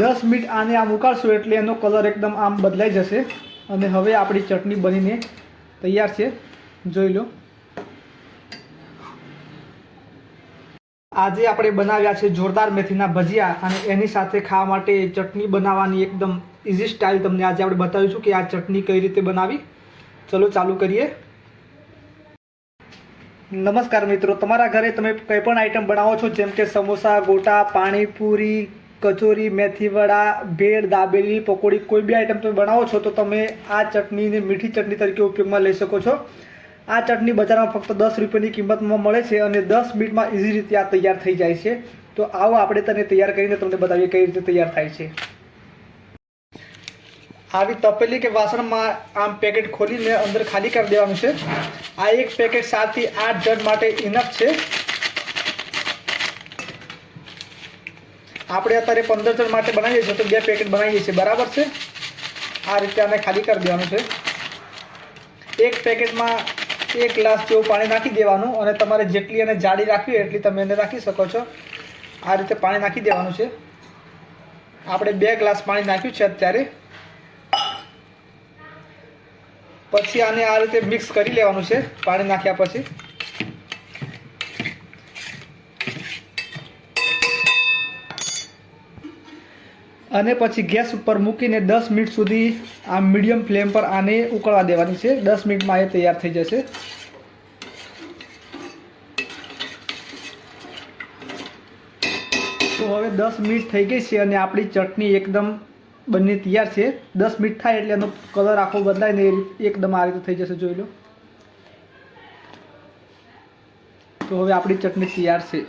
દસ મિનિટ આને આમ ઉકાળશું એટલે એનો કલર એકદમ આમ બદલાઈ જશે. અને હવે આપણી ચટણી બનીને તૈયાર છે. જોઈ લો. આજે આપણે બનાવ્યા છે જોરદાર મેથીના ભજીયા અને એની સાથે ખાવા માટે ચટણી બનાવવાની એકદમ ઇઝી સ્ટાઇલ તમને આજે આપણે બતાવીશું કે આ ચટણી કઈ રીતે બનાવી. ચલો ચાલુ કરીએ. નમસ્કાર મિત્રો, તમારા ઘરે તમે કંઈ પણ આઈટમ બનાવો છો, જેમ કે સમોસા, ગોટા, પાણીપુરી કચોરી મેથીવડા ભેળ, દાબેલી, પકોડી, કોઈ બી આઈટમ તમે બનાવો છો, તો તમે આ ચટણીને મીઠી ચટણી તરીકે ઉપયોગમાં લઈ શકો છો. આ ચટણી બજારમાં ફક્ત દસ રૂપિયાની કિંમતમાં મળે છે અને દસ મિનિટમાં ઇઝી રીતે આ તૈયાર થઈ જાય છે. તો આવો આપણે તેને તૈયાર કરીને તમને બતાવીએ કઈ રીતે તૈયાર થાય છે. આવી તપેલી કે વાસણમાં આમ પેકેટ ખોલીને અંદર ખાલી કરી દેવાનું છે. આ એક પેકેટ સાતથી આઠ જણ માટે ઇનફ છે. આપણે અત્યારે પંદર જણ માટે બનાવીએ છીએ તો બે પેકેટ બનાવીએ છીએ. બરાબર છે? આ રીતે આને ખાલી કરી દેવાનું છે. એક પેકેટમાં એક ગ્લાસ જેવું પાણી નાખી દેવાનું અને તમારે જેટલી એને જાડી રાખવી એટલી તમે એને રાખી શકો છો. આ રીતે પાણી નાખી દેવાનું છે. આપણે બે ગ્લાસ પાણી નાખ્યું છે અત્યારે. પછી આને આ રીતે મિક્સ કરી લેવાનું છે પાણી નાખ્યા પછી. અને પછી ગેસ ઉપર મૂકીને દસ મિનિટ સુધી આ મીડિયમ ફ્લેમ પર આને ઉકળવા દેવાની છે. દસ મિનિટમાં એ તૈયાર થઈ જશે. તો હવે દસ મિનિટ થઈ ગઈ છે અને આપણી ચટણી એકદમ બંને તૈયાર છે. દસ મિનિટ થાય એટલે એનો કલર આખો બદલાય ને એ એકદમ આ રીતે થઈ જશે, જોઈ લો. તો હવે આપણી ચટણી તૈયાર છે.